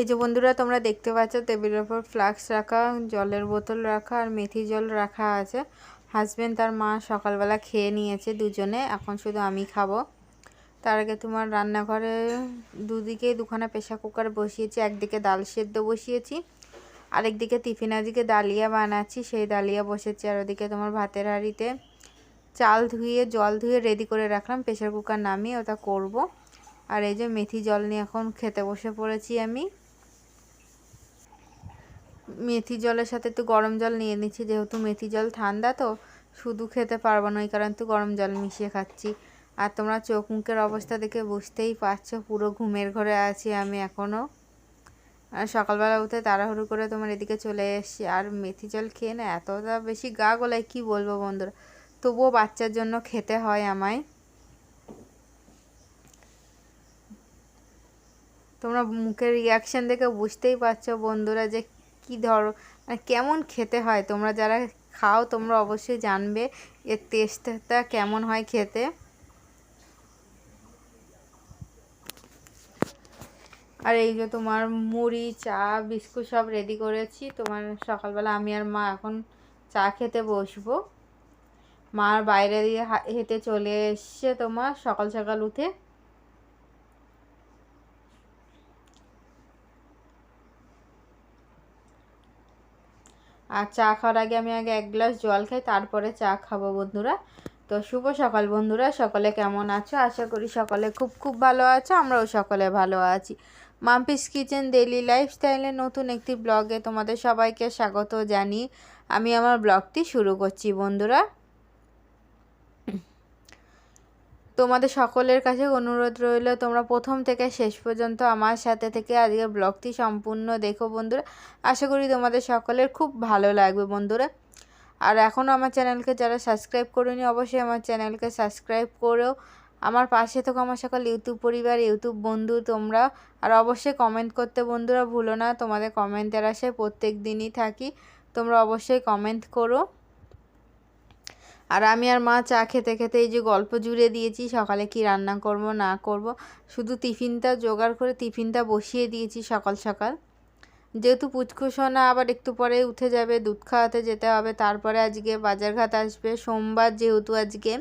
এই যে বন্ধুরা, তোমরা দেখতে পাচ্ছ টেবিলের ওপর ফ্লাক্স রাখা, জলের বোতল রাখা আর মেথি জল রাখা আছে। হাজব্যান্ড তার মা সকালবেলা খেয়ে নিয়েছে দুজনে, এখন শুধু আমি খাব। তার আগে তোমার রান্নাঘরে দুদিকেই দুখানা প্রেশার কুকার বসিয়েছি, একদিকে ডাল সেদ্ধ বসিয়েছি, আরেকদিকে টিফিন আজকে ডালিয়া বানাচ্ছি, সেই ডালিয়া বসেছি। আর ওদিকে তোমার ভাতের হাঁড়িতে চাল ধুয়ে, জল ধুয়ে রেডি করে রাখলাম প্রেশার কুকার নামিয়ে ওটা করব। আর এই যে মেথি জল নিয়ে এখন খেতে বসে পড়েছি আমি। মেথি জলের সাথে একটু গরম জল নিয়ে নিচ্ছি, যেহেতু মেথি জল ঠান্ডা তো, শুধু খেতে পারব না, ওই কারণে একটু গরম জল মিশিয়ে খাচ্ছি। আর তোমরা চোখ মুখের অবস্থা দেখে বুঝতেই পারছ, পুরো ঘুমের ঘরে আছি আমি এখনও আর সকালবেলা উঠে তাড়াহুড়ো করে তোমার এদিকে চলে এসছি, আর মেথি জল খেয়ে না এতটা বেশি গা গলায় কী বলব বন্ধুরা, তবুও বাচ্চার জন্য খেতে হয় আমায়। তোমরা মুখের রিয়াকশান দেখে বুঝতেই পারছ বন্ধুরা যে কি ধর মানে কেমন খেতে হয়? তোমরা যারা খাও, তোমরা অবশ্যই জানবে এর টেস্টটা কেমন হয় খেতে। আর এই যে তোমার মুড়ি, চা, বিস্কুট সব রেডি করেছি। তোমার সকালবেলা আমি আর মা এখন চা খেতে বসবো। মার বাইরে দিয়ে হেঁটে চলে এসছে তোমার সকাল সকাল উঠে। আর চা খাওয়ার আগে আমি আগে এক গ্লাস জল খাই, তারপরে চা খাব বন্ধুরা। তো শুভ সকাল বন্ধুরা, সকলে কেমন আছো? আশা করি সকলে খুব খুব ভালো আছো, আমরাও সকলে ভালো আছি। মাম্পিস কিচেন ডেইলি লাইফস্টাইলের নতুন একটি ব্লগে তোমাদের সবাইকে স্বাগত জানি আমি আমার ব্লগটি শুরু করছি বন্ধুরা। তোমাদের সকলের কাছে অনুরোধ রইল, তোমরা প্রথম থেকে শেষ পর্যন্ত আমার সাথে থেকে আজকের ব্লগটি সম্পূর্ণ দেখো বন্ধুরা। আশা করি তোমাদের সকলের খুব ভালো লাগবে বন্ধুরা। আর এখনও আমার চ্যানেলকে যারা সাবস্ক্রাইব করেনি, অবশ্যই আমার চ্যানেলকে সাবস্ক্রাইব করেও আমার পাশে থেকো আমার সকল ইউটিউব পরিবার, ইউটিউব বন্ধু তোমরা। আর অবশ্যই কমেন্ট করতে বন্ধুরা ভুলো না, তোমাদের কমেন্টের আশায় প্রত্যেক দিনই থাকি। তোমরা অবশ্যই কমেন্ট করো। আর আমি আর মা চা খেতে খেতে এই যে গল্প জুড়ে দিয়েছি, সকালে কি রান্না করব, না করব, শুধু টিফিনটা জোগাড় করে টিফিনটা বসিয়ে দিয়েছি সকাল সকাল। যেহেতু পুচকুসোনা আবার একটু পরে উঠে যাবে, দুধ খাওয়াতে যেতে হবে, তারপরে আজকে বাজারঘাট আসবে, সোমবার যেহেতু আজকে।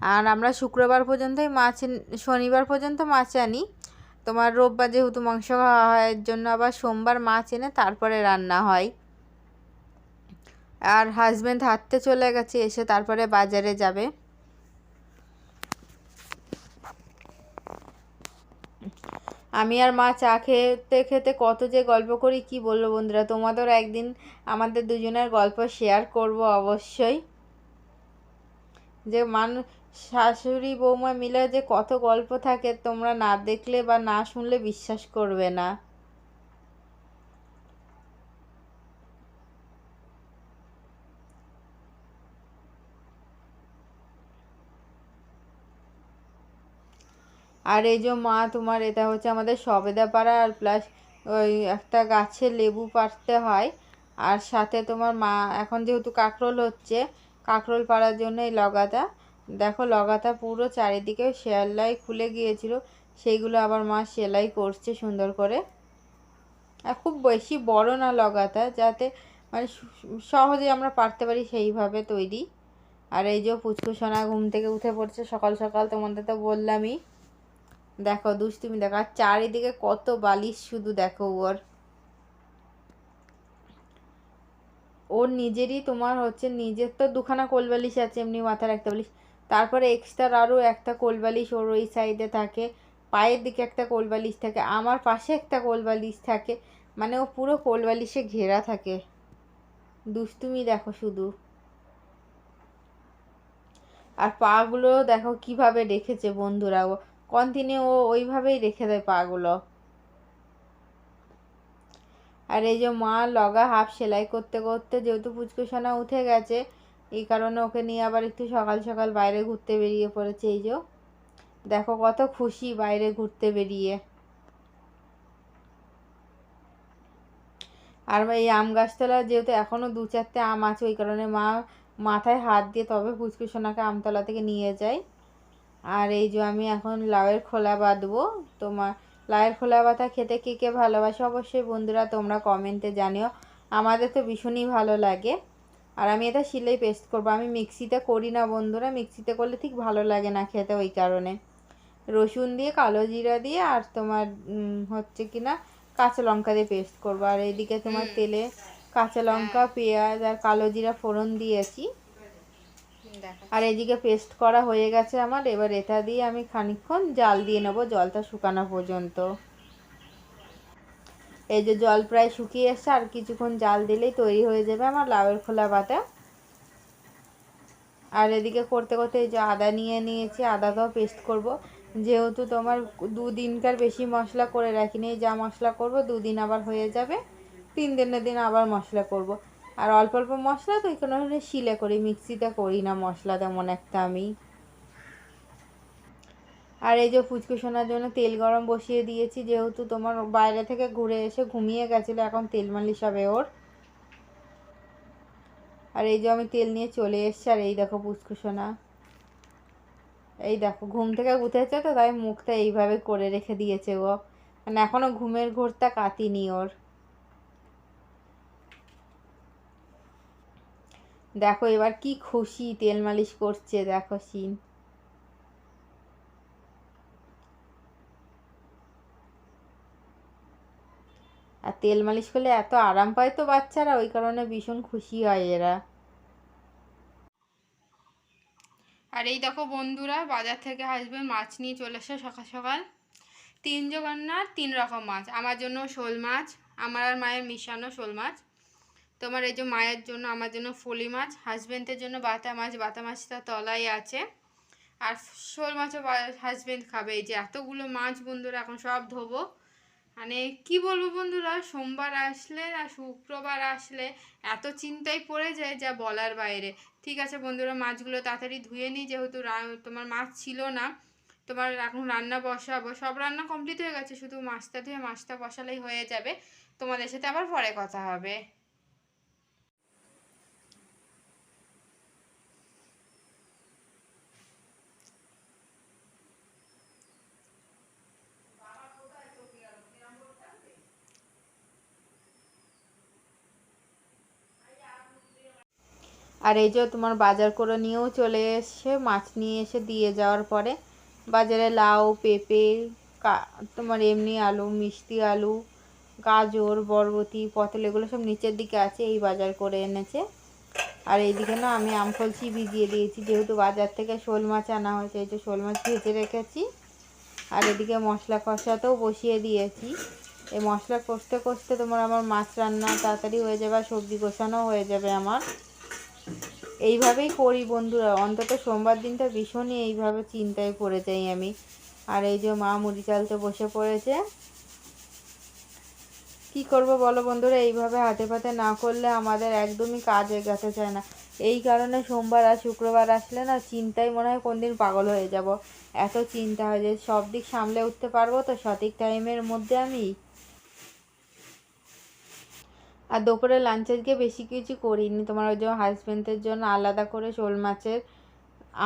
আর আমরা শুক্রবার পর্যন্তই মাছ শনিবার পর্যন্ত মাছ আনি। তোমার রোববার যেহেতু মাংস খাওয়া হয় জন্য আবার সোমবার মাছ এনে তারপরে রান্না হয়। আর হাজব্যান্ড হাঁটতে চলে গেছে, এসে তারপরে বাজারে যাবে। আমি আর মা চা খেতে খেতে কত যে গল্প করি, কি বলব বন্ধুরা? তোমাদের একদিন আমাদের দুজনের গল্প শেয়ার করব অবশ্যই। যে মানুষ শাশুড়ি বৌমা মিলে যে কত গল্প থাকে, তোমরা না দেখলে বা না শুনলে বিশ্বাস করবে না। আর এই যে মা, তোমার এটা হচ্ছে আমাদের সবেদা পাড়া আর প্লাস ওই একটা গাছে লেবু পাড়তে হয়। আর সাথে তোমার মা, এখন যেহেতু কাঁকরোল হচ্ছে, কাঁকরোল পাড়ার জন্য এই লগাটা। দেখো লগাতা পুরো চারিদিকে সেলাই খুলে গিয়েছিল, সেইগুলো আবার মা সেলাই করছে সুন্দর করে। আর খুব বেশি বড় না লগাতা যাতে মানে সহজে আমরা পারতে পারি সেইভাবে তৈরি। আর এই যে পুচকুসোনা ঘুম থেকে উঠে পড়ছে, সকাল সকাল তোমাদের তো বললামই। দেখো, দুষ্টুমি দেখো, আর চারিদিকে কত বালিশ শুধু দেখো ওর। ওর নিজেরই তোমার হচ্ছে, নিজের তো দুখানা কোলবালিশ আছে, এমনি মাথার একটা বালিশ। তারপরে এক্সট্রা আরও একটা কোলবালিশ ওর ওই সাইডে থাকে, পায়ের দিকে একটা কোলবালিশ থাকে, আমার পাশে একটা কোলবালিশ থাকে মানে ও পুরো কোলবালিশে ঘেরা থাকে। দুষ্টুমি দেখো শুধু। আর পাগুলো দেখো কীভাবে রেখেছে বন্ধুরা ও। কন্টিনিউ ও ওইভাবেই রেখে দেয় পাগুলো। আর এই যে মা লগা হাফ সেলাই করতে করতে যেহেতু পুচকুসোনা উঠে গেছে, এই কারণে ওকে নিয়ে আবার একটু সকাল সকাল বাইরে ঘুরতে বেরিয়ে পড়েছে এই যে। দেখো কত খুশি বাইরে ঘুরতে বেরিয়ে। আর এই আম গাছতলা যেহেতু এখনও দু চারটে আম আছে, ওই কারণে মা মাথায় হাত দিয়ে তবে পুচকুসোনাকে আমতলা থেকে নিয়ে যায়। আর এই যে আমি এখন লাউয়ের খোলা বাঁধবো তোমার লাউয়ের খোলা পাতা খেতে কে কে ভালোবাসে অবশ্যই বন্ধুরা তোমরা কমেন্টে জানিও। আমাদের তো ভীষণই ভালো লাগে। আর আমি এটা শিলেই পেস্ট করব। আমি মিক্সিতে করি না বন্ধুরা মিক্সিতে করলে ঠিক ভালো লাগে না খেতে ওই কারণে। রসুন দিয়ে কালো জিরা দিয়ে আর তোমার হচ্ছে কি না কাঁচা লঙ্কা দিয়ে পেস্ট করব। আর এইদিকে তোমার তেলে কাঁচা লঙ্কা পেঁয়াজ আর কালো জিরা ফোড়ন দিয়েছি। আর এদিকে পেস্ট করা হয়ে গেছে আমার। এবার এটা দিয়ে আমি খানিকক্ষণ জাল দিয়ে নেব, জলটা শুকানো পর্যন্ত। এই যে জল প্রায় শুকিয়ে এসছে, আর কিছুক্ষণ জাল দিলেই তৈরি হয়ে যাবে আমার লাউয়ের খোলা পাতা। আর এদিকে করতে করতে এই যে আদা নিয়ে নিয়েছি, আদাটাও পেস্ট করব। যেহেতু তোমার দুদিনকার বেশি মশলা করে রাখিনি যা মশলা করব দুদিন আবার হয়ে যাবে, তিন দিনের দিন আবার মশলা করব। আর অল্প অল্প মশলা তো কারণে শিলে করি, মিক্সিতে করি না মশলা তেমন একটা আমি। আর এই যে ফুচকু শোনার জন্য তেল গরম বসিয়ে দিয়েছি, যেহেতু তোমার বাইরে থেকে ঘুরে এসে ঘুমিয়ে গেছিল, এখন তেল মালিশ হবে ওর। আর এই যে আমি তেল নিয়ে চলে এসেছি, আর এই দেখো পুচকু সোনা। এই দেখো, ঘুম থেকে উঠেছে তো, তাই মুখটা এইভাবে করে রেখে দিয়েছে ও। মানে এখনও ঘুমের ঘোরটা কাটিনি ওর। দেখো এবার কি খুশি, তেল মালিশ করছে, দেখো সিন। আর তেল মালিশ করলে এত আরাম পায় তো বাচ্চারা, ওই কারণে ভীষণ খুশি হয় এরা। আর এই দেখো বন্ধুরা, বাজার থেকে আসবে মাছ নিয়ে চলে এসে সকাল সকাল। তিন জোগান্নার তিন রকম মাছ। আমার জন্য শোল মাছ, আমার আর মায়ের মিশানো শোল মাছ। তোমার এই যে মায়ের জন্য, আমার জন্য ফলি মাছ হাজবেন্ডের জন্য বাটা মাছ, বাটা মাছটা তলায় আছে। আর শোল মাছও হাজবেন্ড খাবে। এই যে এতগুলো মাছ বন্ধুরা, এখন সব ধোবো। মানে কি বলব বন্ধুরা, সোমবার আসলে আর শুক্রবার আসলে এত চিন্তায় পড়ে যায় যা বলার বাইরে। ঠিক আছে বন্ধুরা, মাছগুলো তাড়াতাড়ি ধুয়ে নিই, যেহেতু তোমার মাছ ছিল না। তোমার এখন রান্না বসাবো। সব রান্না কমপ্লিট হয়ে গেছে, শুধু মাছটা ধুয়ে মাছটা বসালেই হয়ে যাবে। তোমাদের সাথে আবার পরে কথা হবে। আর এই যে তোমার বাজার করে নিয়েও চলে এসে মাছ নিয়ে এসে দিয়ে যাওয়ার পরে। বাজারে লাউ, পেঁপে তোমার এমনি আলু, মিষ্টি আলু, গাজর, বরবটি, পটল, এগুলো সব নিচের দিকে আছে, এই বাজার করে এনেছে। আর এইদিকে না আমি আম ফলসি ভিজিয়ে দিয়েছি, যেহেতু বাজার থেকে শোল মাছ আনা হয়েছে, এই যে শোল মাছ ভেজে রেখেছি। আর এদিকে মশলা কষাতেও বসিয়ে দিয়েছি। এই মশলা কষতে কষতে তোমার আমার মাছ রান্না তাড়াতাড়ি হয়ে যাবে আর সবজি কষানো হয়ে যাবে আমার। এইভাবেই করি বন্ধুরা, অন্তত সোমবার দিনটা ভীষণই এইভাবে চিন্তায় পড়ে যাই আমি। আর এই যে মা মুড়ি চালতে বসে পড়েছে। কি করব বলো বন্ধুরা, এইভাবে হাতে পাতে না করলে আমাদের একদমই কাজ এগাতে চায় না। এই কারণে সোমবার আর শুক্রবার আসলে না চিন্তায় মনে হয় কোনদিন পাগল হয়ে যাব। এত চিন্তা হয় যে সব দিক সামলে উঠতে পারব তো সঠিক টাইমের মধ্যে আমি? আর দুপুরে লাঞ্চ আজকে বেশি কিছু করিনি। তোমার ওই জন্য হাজবেন্ডের জন্য আলাদা করে শোল মাছের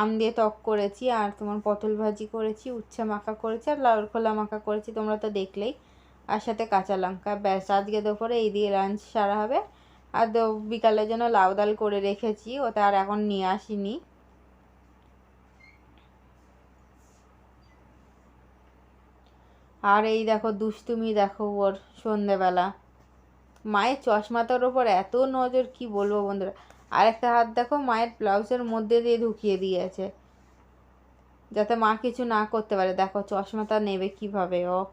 আম দিয়ে টক করেছি আর তোমার পটল ভাজি করেছি, উচ্ছে মাখা করেছি আর লাউর খোলা মাখা করেছি, তোমরা তো দেখলেই। আর সাথে কাঁচা লঙ্কা। ব্যাস, আজকে দুপুরে এই দিয়ে লাঞ্চ সারা হবে। আর বিকালের জন্য লাউ ডাল করে রেখেছি, ওটা আর এখন নিয়ে আসিনি। আর এই দেখো, দুষ্টুমি দেখো ওর সন্ধেবেলা। মায়ের চশমাটার ওপর এত নজর, কি বলব বন্ধুরা? আর একটা হাত দেখো, মায়ের ব্লাউজের মধ্যে দিয়ে ঢুকিয়ে দিয়েছে। যাতে মা কিছু না করতে পারে। দেখো, চশমাটা নেবে কীভাবে, ও।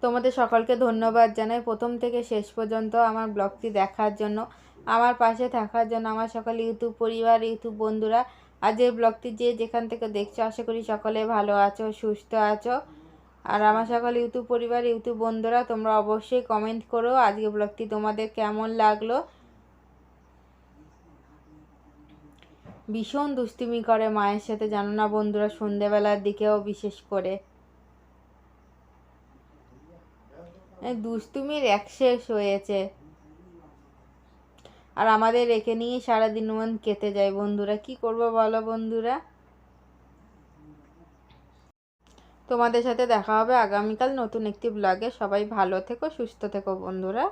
তোমাদের সকলকে ধন্যবাদ জানাই। প্রথম থেকে শেষ পর্যন্ত আমার ব্লগটি দেখার জন্য, আমার পাশে থাকার জন্য, আমার সকল ইউটিউব পরিবার, ইউটিউব বন্ধুরা আজকের ব্লগটি যে যেখান থেকে দেখছ, আশা করি সকলে ভালো আছো, সুস্থ আছো। আর আমার সকল ইউটিউব পরিবার, ইউটিউব বন্ধুরা, তোমরা অবশ্যই কমেন্ট করো আজকে ব্লগটি তোমাদের কেমন লাগল। ভীষণ দুষ্টুমি করে মায়ের সাথে, জানো না বন্ধুরা, সন্ধেবেলার দিকেও বিশেষ করে। দুষ্টুমির এক শেষ হয়েছে। আর আমাদের রেখে নিয়ে সারাদিন মন কেটে যায় বন্ধুরা, কি করব বলো বন্ধুরা? তোমাদের সাথে দেখা হবে আগামীকাল নতুন একটি ব্লগে সবাই ভালো থেকো সুস্থ থেকো বন্ধুরা।